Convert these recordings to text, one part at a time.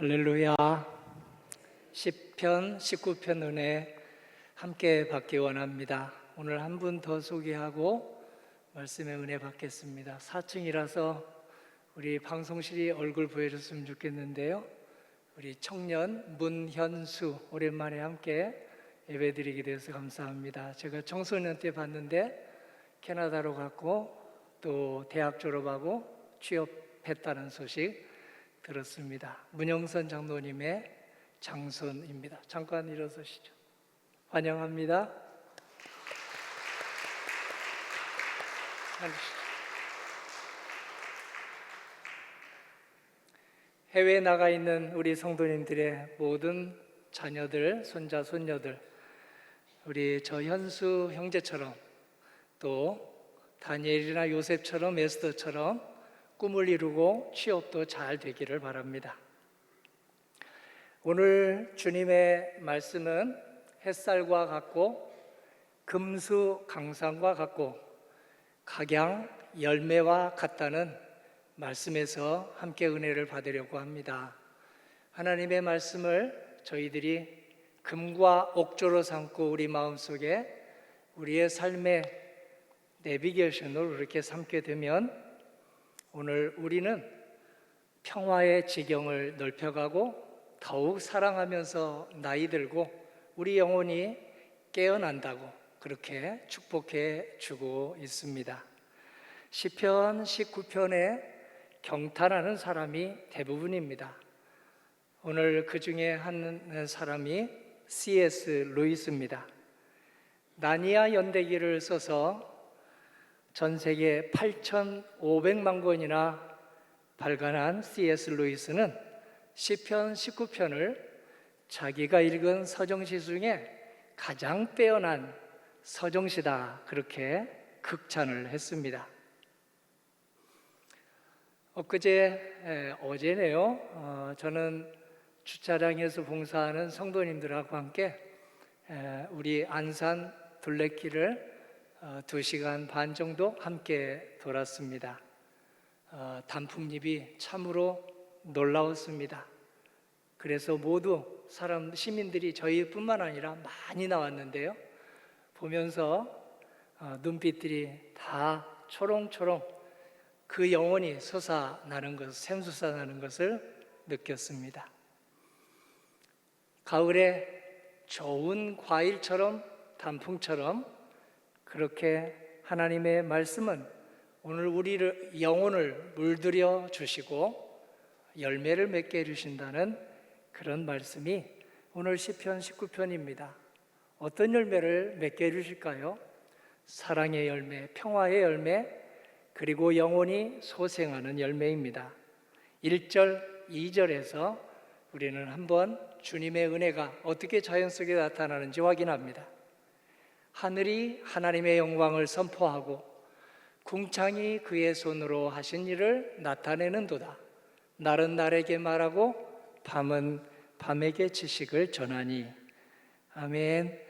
할렐루야. 10편, 19편 은혜 함께 받기 원합니다. 오늘 한 분 더 소개하고 말씀의 은혜 받겠습니다. 4층이라서 우리 방송실이 얼굴 보여줬으면 좋겠는데요. 우리 청년 문현수 오랜만에 함께 예배드리게 돼서 감사합니다. 제가 청소년 때 봤는데 캐나다로 갔고 또 대학 졸업하고 취업했다는 소식 들었습니다. 문영선 장로님의 장손입니다. 잠깐 일어서시죠. 환영합니다. 해외에 나가 있는 우리 성도님들의 모든 자녀들, 손자, 손녀들, 우리 저 현수 형제처럼 또 다니엘이나 요셉처럼 에스더처럼 꿈을 이루고 취업도 잘 되기를 바랍니다. 오늘 주님의 말씀은 햇살과 같고 금수 강산과 같고 각양 열매와 같다는 말씀에서 함께 은혜를 받으려고 합니다. 하나님의 말씀을 저희들이 금과 옥조로 삼고 우리 마음속에 우리의 삶의 내비게이션으로 이렇게 삼게 되면 오늘 우리는 평화의 지경을 넓혀가고 더욱 사랑하면서 나이 들고 우리 영혼이 깨어난다고 그렇게 축복해 주고 있습니다. 시편 19편에 경탄하는 사람이 대부분입니다. 오늘 그 중에 한 사람이 C.S. 루이스입니다. 나니아 연대기를 써서 전 세계 8,500만 권이나 발간한 C.S. 루이스는 시편 19편을 자기가 읽은 서정시 중에 가장 빼어난 서정시다 그렇게 극찬을 했습니다. 엊그제 에, 어제네요. 어, 저는 주차장에서 봉사하는 성도님들하고 함께 에, 우리 안산 둘레길을 어, 두 시간 반 정도 함께 돌았습니다. 어, 단풍잎이 참으로 놀라웠습니다. 그래서 모두 사람 시민들이 저희뿐만 아니라 많이 나왔는데요. 보면서 어, 눈빛들이 다 초롱초롱 그 영혼이 솟아나는 것, 샘솟아나는 것을 느꼈습니다. 가을에 좋은 과일처럼 단풍처럼 그렇게 하나님의 말씀은 오늘 우리를 영혼을 물들여 주시고 열매를 맺게 해 주신다는 그런 말씀이 오늘 시편 19편입니다. 어떤 열매를 맺게 해 주실까요? 사랑의 열매, 평화의 열매, 그리고 영혼이 소생하는 열매입니다. 1절, 2절에서 우리는 한번 주님의 은혜가 어떻게 자연 속에 나타나는지 확인합니다. 하늘이 하나님의 영광을 선포하고 궁창이 그의 손으로 하신 일을 나타내는도다. 날은 날에게 말하고 밤은 밤에게 지식을 전하니 아멘.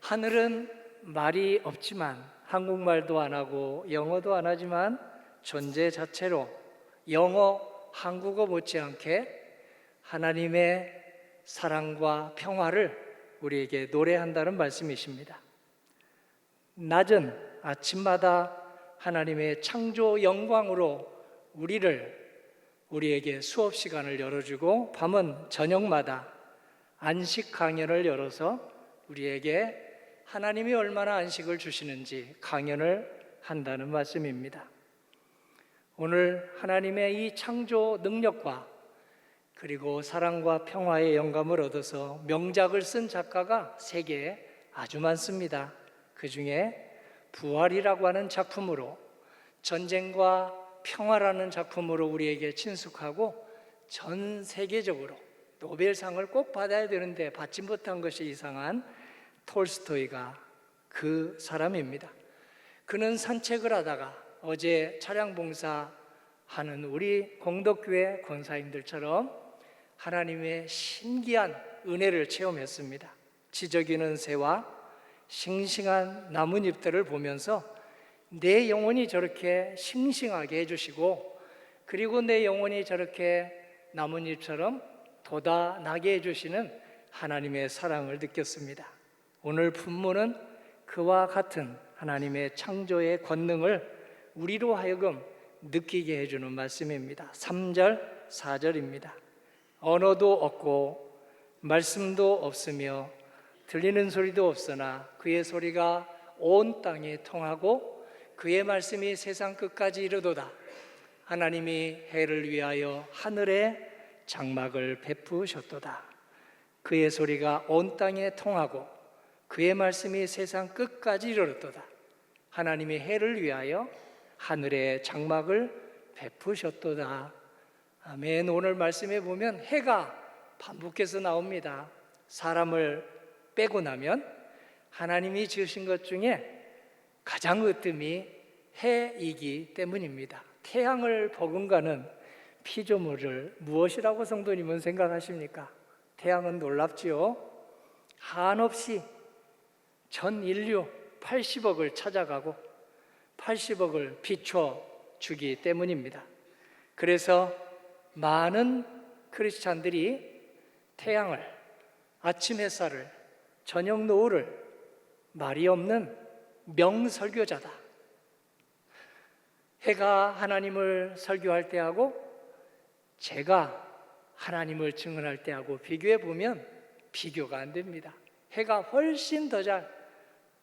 하늘은 말이 없지만 한국말도 안 하고 영어도 안 하지만 존재 자체로 영어, 한국어 못지않게 하나님의 사랑과 평화를 우리에게 노래한다는 말씀이십니다. 낮은 아침마다 하나님의 창조 영광으로 우리를 우리에게 수업 시간을 열어주고 밤은 저녁마다 안식 강연을 열어서 우리에게 하나님이 얼마나 안식을 주시는지 강연을 한다는 말씀입니다. 오늘 하나님의 이 창조 능력과 그리고 사랑과 평화의 영감을 얻어서 명작을 쓴 작가가 세계에 아주 많습니다. 그 중에 부활이라고 하는 작품으로 전쟁과 평화라는 작품으로 우리에게 친숙하고 전 세계적으로 노벨상을 꼭 받아야 되는데 받지 못한 것이 이상한 톨스토이가 그 사람입니다. 그는 산책을 하다가 어제 차량 봉사 하는 우리 공덕교회 권사님들처럼 하나님의 신기한 은혜를 체험했습니다. 지저귀는 새와 싱싱한 나뭇잎들을 보면서 내 영혼이 저렇게 싱싱하게 해주시고 그리고 내 영혼이 저렇게 나뭇잎처럼 돋아나게 해주시는 하나님의 사랑을 느꼈습니다. 오늘 분모는 그와 같은 하나님의 창조의 권능을 우리로 하여금 느끼게 해주는 말씀입니다. 3절, 4절입니다. 언어도 없고 말씀도 없으며 들리는 소리도 없으나 그의 소리가 온 땅에 통하고 그의 말씀이 세상 끝까지 이르도다. 하나님이 해를 위하여 하늘에 장막을 베푸셨도다. 그의 소리가 온 땅에 통하고 그의 말씀이 세상 끝까지 이르렀도다. 하나님이 해를 위하여 하늘에 장막을 베푸셨도다. 아멘. 오늘 말씀에 보면 해가 반복해서 나옵니다. 사람을 빼고 나면 하나님이 지으신 것 중에 가장 으뜸이 해이기 때문입니다. 태양을 버금가는 피조물을 무엇이라고 성도님은 생각하십니까? 태양은 놀랍지요. 한없이 전 인류 80억을 찾아가고 80억을 비춰 주기 때문입니다. 그래서 많은 크리스찬들이 태양을 아침 햇살을 저녁 노을을 말이 없는 명설교자다. 해가 하나님을 설교할 때하고 제가 하나님을 증언할 때하고 비교해 보면 비교가 안 됩니다. 해가 훨씬 더 잘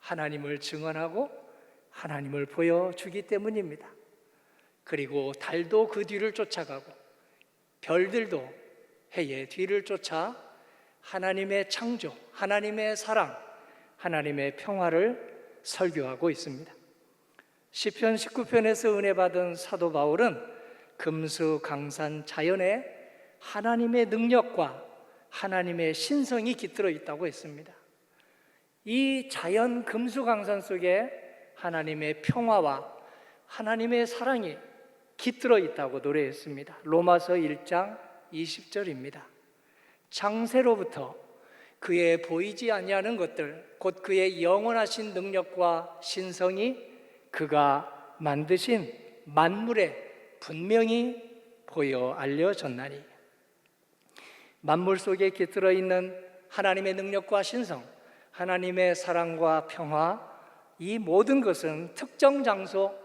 하나님을 증언하고 하나님을 보여주기 때문입니다. 그리고 달도 그 뒤를 쫓아가고 별들도 해의 뒤를 쫓아 하나님의 창조, 하나님의 사랑, 하나님의 평화를 설교하고 있습니다. 시편 19편에서 은혜 받은 사도 바울은 금수 강산 자연에 하나님의 능력과 하나님의 신성이 깃들어 있다고 했습니다. 이 자연 금수 강산 속에 하나님의 평화와 하나님의 사랑이 깃들어 있다고 노래했습니다. 로마서 1장 20절입니다. 장세로부터 그의 보이지 아니하는 것들 곧 그의 영원하신 능력과 신성이 그가 만드신 만물에 분명히 보여 알려졌나니. 만물 속에 깃들어 있는 하나님의 능력과 신성, 하나님의 사랑과 평화 이 모든 것은 특정 장소,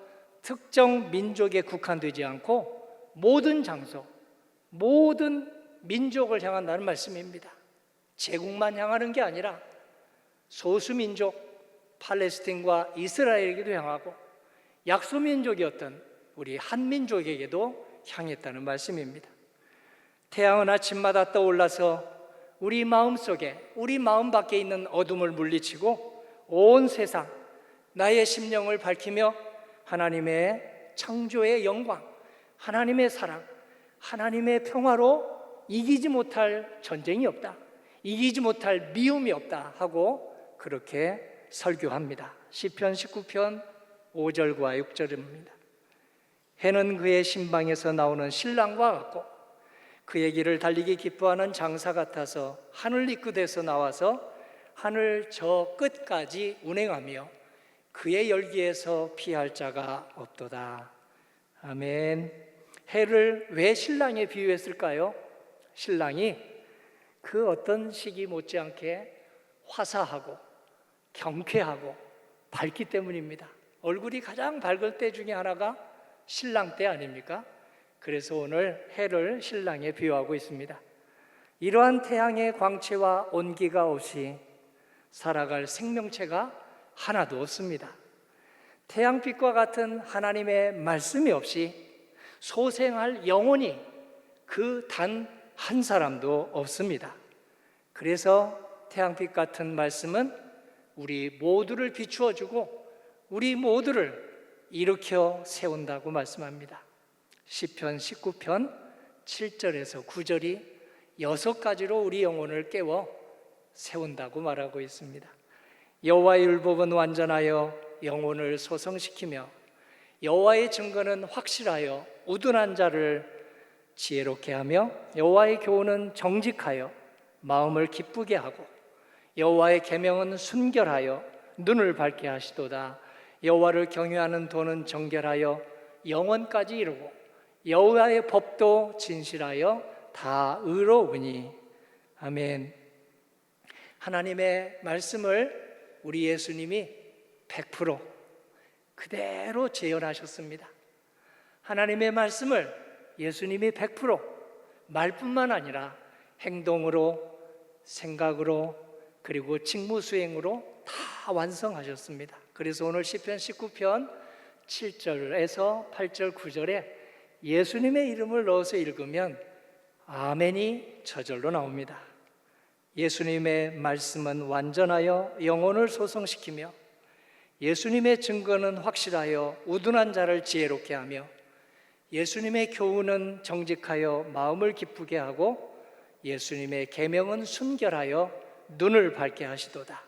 특정 민족에 국한되지 않고 모든 장소, 모든 민족을 향한다는 말씀입니다. 제국만 향하는 게 아니라 소수 민족 팔레스틴과 이스라엘에게도 향하고 약소 민족이었던 우리 한민족에게도 향했다는 말씀입니다. 태양은 아침마다 떠올라서 우리 마음 속에 우리 마음 밖에 있는 어둠을 물리치고 온 세상 나의 심령을 밝히며 하나님의 창조의 영광, 하나님의 사랑, 하나님의 평화로 이기지 못할 전쟁이 없다. 이기지 못할 미움이 없다 하고 그렇게 설교합니다. 시편 19편 5절과 6절입니다. 해는 그의 신방에서 나오는 신랑과 같고 그의 길을 달리기 기뻐하는 장사 같아서 하늘 이끝에서 나와서 하늘 저 끝까지 운행하며 그의 열기에서 피할 자가 없도다. 아멘. 해를 왜 신랑에 비유했을까요? 신랑이 그 어떤 시기 못지않게 화사하고 경쾌하고 밝기 때문입니다. 얼굴이 가장 밝을 때 중에 하나가 신랑 때 아닙니까? 그래서 오늘 해를 신랑에 비유하고 있습니다. 이러한 태양의 광채와 온기가 없이 살아갈 생명체가 하나도 없습니다. 태양빛과 같은 하나님의 말씀이 없이 소생할 영혼이 그 단 한 사람도 없습니다. 그래서 태양빛 같은 말씀은 우리 모두를 비추어 주고 우리 모두를 일으켜 세운다고 말씀합니다. 시편 19편 7절에서 9절이 여섯 가지로 우리 영혼을 깨워 세운다고 말하고 있습니다. 여호와의 율법은 완전하여 영혼을 소성시키며 여호와의 증거는 확실하여 우둔한 자를 지혜롭게 하며 여호와의 교훈은 정직하여 마음을 기쁘게 하고 여호와의 계명은 순결하여 눈을 밝게 하시도다 여호와를 경외하는 도는 정결하여 영원까지 이르고 여호와의 법도 진실하여 다 의로우니 아멘. 하나님의 말씀을 우리 예수님이 100% 그대로 재현하셨습니다. 하나님의 말씀을 예수님이 100% 말뿐만 아니라 행동으로 생각으로 그리고 직무 수행으로 다 완성하셨습니다. 그래서 오늘 시편 19편 7절에서 8절 9절에 예수님의 이름을 넣어서 읽으면 아멘이 저절로 나옵니다. 예수님의 말씀은 완전하여 영혼을 소성시키며 예수님의 증거는 확실하여 우둔한 자를 지혜롭게 하며 예수님의 교훈은 정직하여 마음을 기쁘게 하고 예수님의 계명은 순결하여 눈을 밝게 하시도다.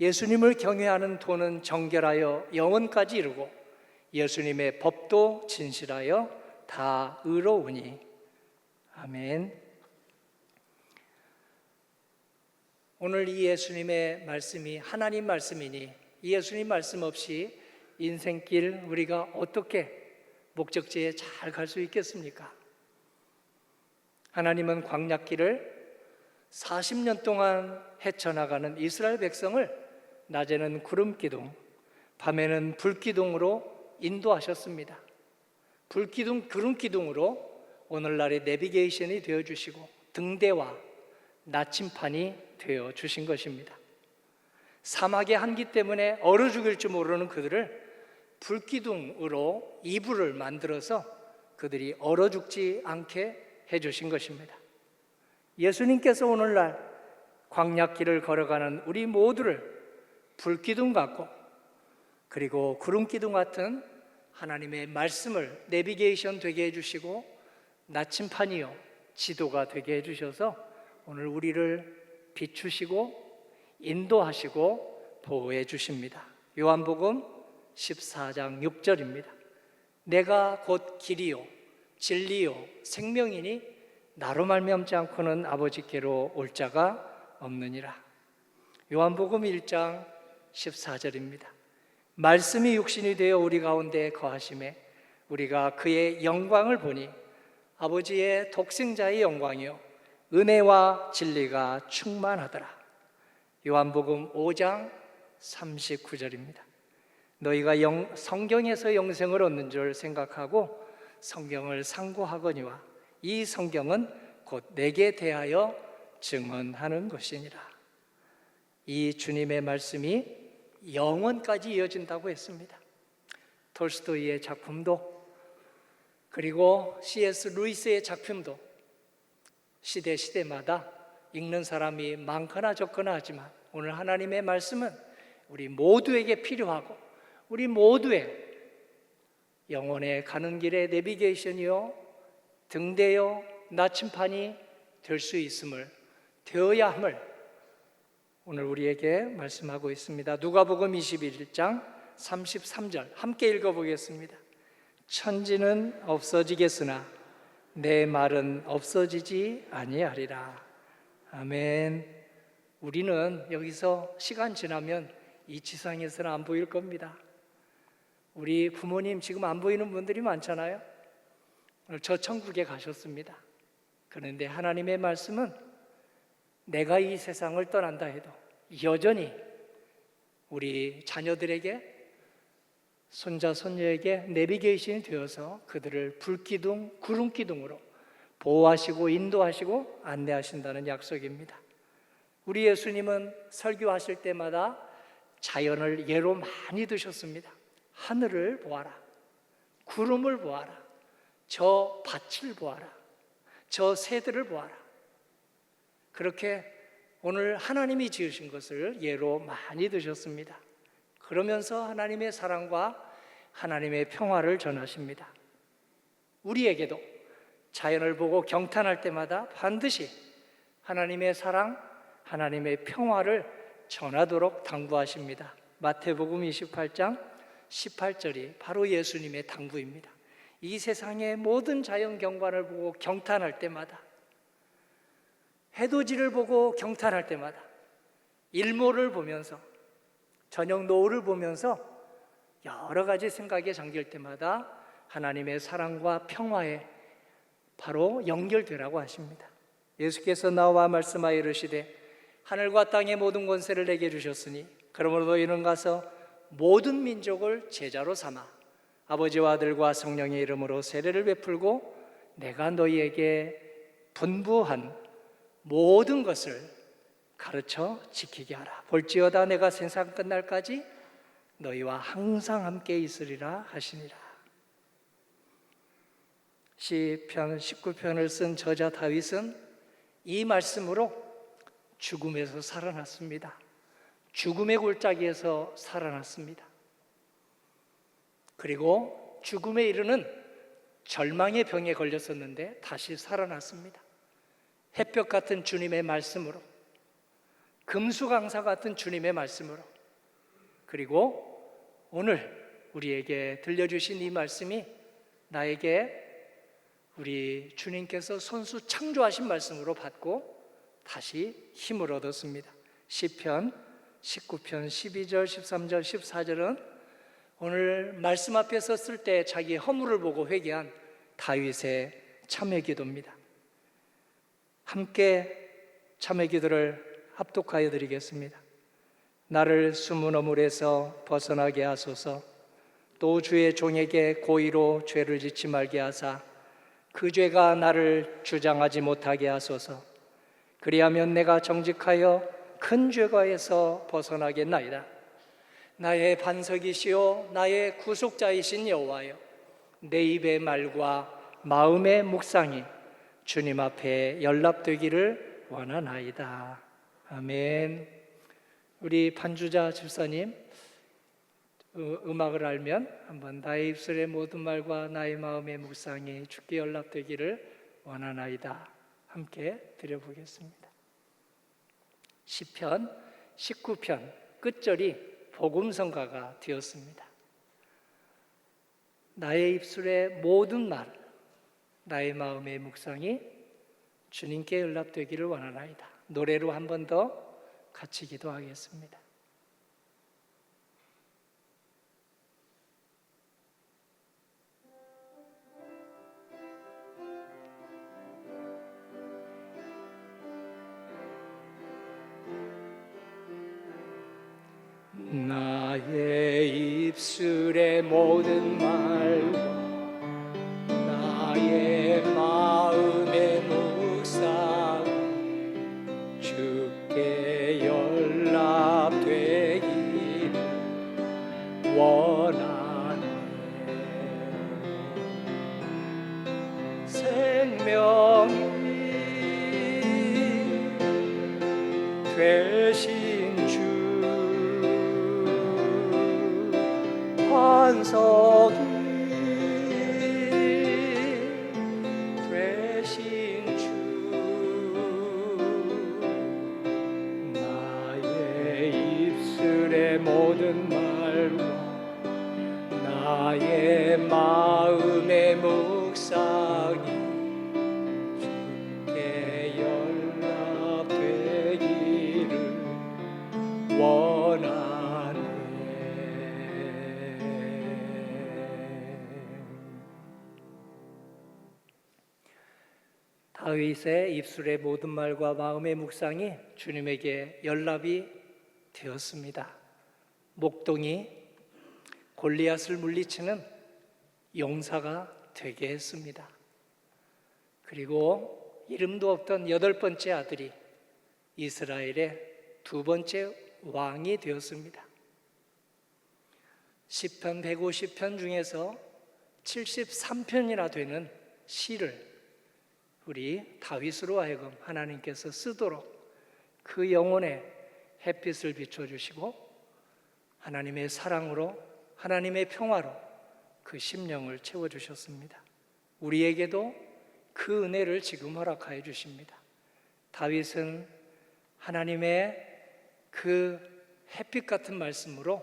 예수님을 경외하는 도는 정결하여 영원까지 이르고 예수님의 법도 진실하여 다 의로우니 아멘. 오늘 이 예수님의 말씀이 하나님 말씀이니 이 예수님 말씀 없이 인생길 우리가 어떻게 목적지에 잘 갈 수 있겠습니까? 하나님은 광약길을 40년 동안 헤쳐나가는 이스라엘 백성을 낮에는 구름 기둥, 밤에는 불 기둥으로 인도하셨습니다. 불 기둥, 구름 기둥으로 오늘날의 내비게이션이 되어 주시고 등대와 나침판이 되어 주신 것입니다. 사막의 한기 때문에 얼어 죽일 줄 모르는 그들을 불기둥으로 이불을 만들어서 그들이 얼어 죽지 않게 해 주신 것입니다. 예수님께서 오늘날 광약길을 걸어가는 우리 모두를 불기둥 같고 그리고 구름기둥 같은 하나님의 말씀을 내비게이션 되게 해주시고 나침판이요 지도가 되게 해주셔서 오늘 우리를 비추시고 인도하시고 보호해 주십니다. 요한복음 14장 6절입니다. 내가 곧 길이요 진리요 생명이니 나로 말미암지 않고는 아버지께로 올 자가 없느니라. 요한복음 1장 14절입니다. 말씀이 육신이 되어 우리 가운데 거하심에 우리가 그의 영광을 보니 아버지의 독생자의 영광이요 은혜와 진리가 충만하더라. 요한복음 5장 39절입니다. 너희가 영, 성경에서 영생을 얻는 줄 생각하고 성경을 상고하거니와 이 성경은 곧 내게 대하여 증언하는 것이니라. 이 주님의 말씀이 영원까지 이어진다고 했습니다. 톨스토이의 작품도 그리고 C.S. 루이스의 작품도 시대 시대마다 읽는 사람이 많거나 적거나 하지만 오늘 하나님의 말씀은 우리 모두에게 필요하고 우리 모두의 영혼에 가는 길의 내비게이션이요 등대요 나침판이 될 수 있음을 되어야 함을 오늘 우리에게 말씀하고 있습니다. 누가복음 21장 33절 함께 읽어 보겠습니다. 천지는 없어지겠으나 내 말은 없어지지 아니하리라. 아멘. 우리는 여기서 시간 지나면 이 지상에서는 안 보일 겁니다. 우리 부모님 지금 안 보이는 분들이 많잖아요. 저 천국에 가셨습니다. 그런데 하나님의 말씀은 내가 이 세상을 떠난다 해도 여전히 우리 자녀들에게 손자 손녀에게 내비게이션이 되어서 그들을 불기둥, 구름 기둥으로 보호하시고 인도하시고 안내하신다는 약속입니다. 우리 예수님은 설교하실 때마다 자연을 예로 많이 드셨습니다. 하늘을 보아라. 구름을 보아라. 저 밭을 보아라. 저 새들을 보아라. 그렇게 오늘 하나님이 지으신 것을 예로 많이 드셨습니다. 그러면서 하나님의 사랑과 하나님의 평화를 전하십니다. 우리에게도 자연을 보고 경탄할 때마다 반드시 하나님의 사랑, 하나님의 평화를 전하도록 당부하십니다. 마태복음 28장 18절이 바로 예수님의 당부입니다. 이 세상의 모든 자연 경관을 보고 경탄할 때마다 해돋이를 보고 경탄할 때마다 일몰을 보면서 저녁 노을을 보면서 여러 가지 생각에 잠길 때마다 하나님의 사랑과 평화에 바로 연결되라고 하십니다. 예수께서 나와 말씀하여 이르시되 하늘과 땅의 모든 권세를 내게 주셨으니 그러므로 너희는 가서 모든 민족을 제자로 삼아 아버지와 아들과 성령의 이름으로 세례를 베풀고 내가 너희에게 분부한 모든 것을 가르쳐 지키게 하라. 볼지어다 내가 세상 끝날까지 너희와 항상 함께 있으리라 하시니라. 시편 19편을 쓴 저자 다윗은 이 말씀으로 죽음에서 살아났습니다. 죽음의 골짜기에서 살아났습니다. 그리고 죽음에 이르는 절망의 병에 걸렸었는데 다시 살아났습니다. 햇볕 같은 주님의 말씀으로 금수강사 같은 주님의 말씀으로 그리고 오늘 우리에게 들려주신 이 말씀이 나에게 우리 주님께서 손수 창조하신 말씀으로 받고 다시 힘을 얻었습니다. 시편 19편 12절, 13절, 14절은 오늘 말씀 앞에서 쓸때 자기 허물을 보고 회개한 다윗의 참회 기도입니다. 함께 참회 기도를 합독하여 드리겠습니다. 나를 숨은 어물에서 벗어나게 하소서. 또 주의 종에게 고의로 죄를 짓지 말게 하사 그 죄가 나를 주장하지 못하게 하소서. 그리하면 내가 정직하여 큰 죄가에서 벗어나겠나이다. 나의 반석이시요 나의 구속자이신 여호와여 내 입의 말과 마음의 묵상이 주님 앞에 연락되기를 원하나이다. 아멘. 우리 반주자 집사님 어, 음악을 알면 한번 나의 입술의 모든 말과 나의 마음의 묵상이 주께 연락되기를 원하나이다. 함께 드려보겠습니다. 시편 19편 끝절이 복음성가가 되었습니다. 나의 입술의 모든 말, 나의 마음의 묵상이 주님께 연락되기를 원하나이다. 노래로 한 번 더 같이 기도하겠습니다. 모든 말과 나의 마음의 묵상이 주께 연락되기를 원하네. 다윗의 입술의 모든 말과 마음의 묵상이 주님에게 연락이 되었습니다. 목동이 골리앗을 물리치는 용사가 되게 했습니다. 그리고 이름도 없던 여덟 번째 아들이 이스라엘의 두 번째 왕이 되었습니다. 시편 150편 중에서 73편이나 되는 시를 우리 다윗으로 하여금 하나님께서 쓰도록 그 영혼에 햇빛을 비춰 주시고 하나님의 사랑으로 하나님의 평화로 그 심령을 채워 주셨습니다. 우리에게도 그 은혜를 지금 허락하여 주십니다. 다윗은 하나님의 그 햇빛 같은 말씀으로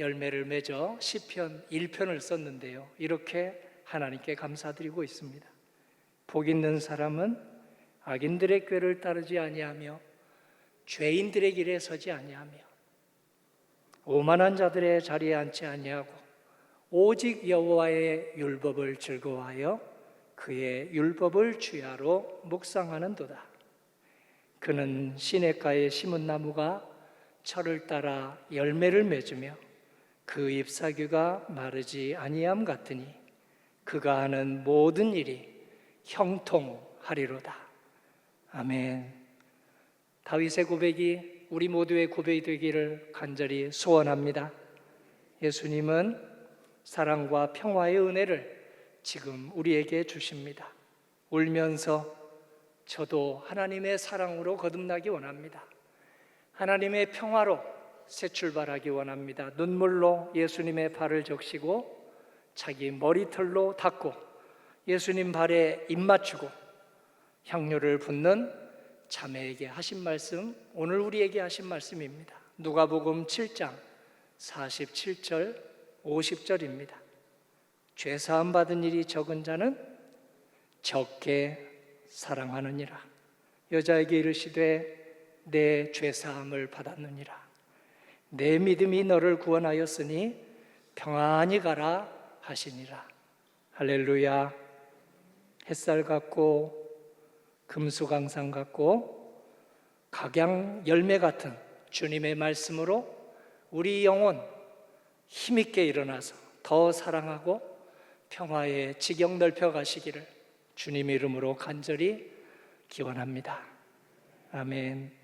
열매를 맺어 시편 1편을 썼는데요. 이렇게 하나님께 감사드리고 있습니다. 복 있는 사람은 악인들의 꾀를 따르지 아니하며 죄인들의 길에 서지 아니하며 오만한 자들의 자리에 앉지 아니하고 오직 여호와의 율법을 즐거워하여 그의 율법을 주야로 묵상하는도다. 그는 시냇가에 심은 나무가 철을 따라 열매를 맺으며 그 잎사귀가 마르지 아니함 같으니 그가 하는 모든 일이 형통하리로다. 아멘. 다윗의 고백이 우리 모두의 고백이 되기를 간절히 소원합니다. 예수님은 사랑과 평화의 은혜를 지금 우리에게 주십니다. 울면서 저도 하나님의 사랑으로 거듭나기 원합니다. 하나님의 평화로 새 출발하기 원합니다. 눈물로 예수님의 발을 적시고 자기 머리털로 닦고 예수님 발에 입 맞추고 향료를 붓는 자매에게 하신 말씀, 오늘 우리에게 하신 말씀입니다. 누가복음 7장 47절, 50절입니다. 죄 사함 받은 일이 적은 자는 적게 사랑하느니라. 여자에게 이르시되 내죄 사함을 받았느니라. 내 믿음이 너를 구원하였으니 평안히 가라 하시니라. 할렐루야. 햇살 같고 금수강산 같고 각양 열매 같은 주님의 말씀으로 우리 영혼 힘있게 일어나서 더 사랑하고 평화의 지경 넓혀 가시기를 주님 이름으로 간절히 기원합니다. 아멘.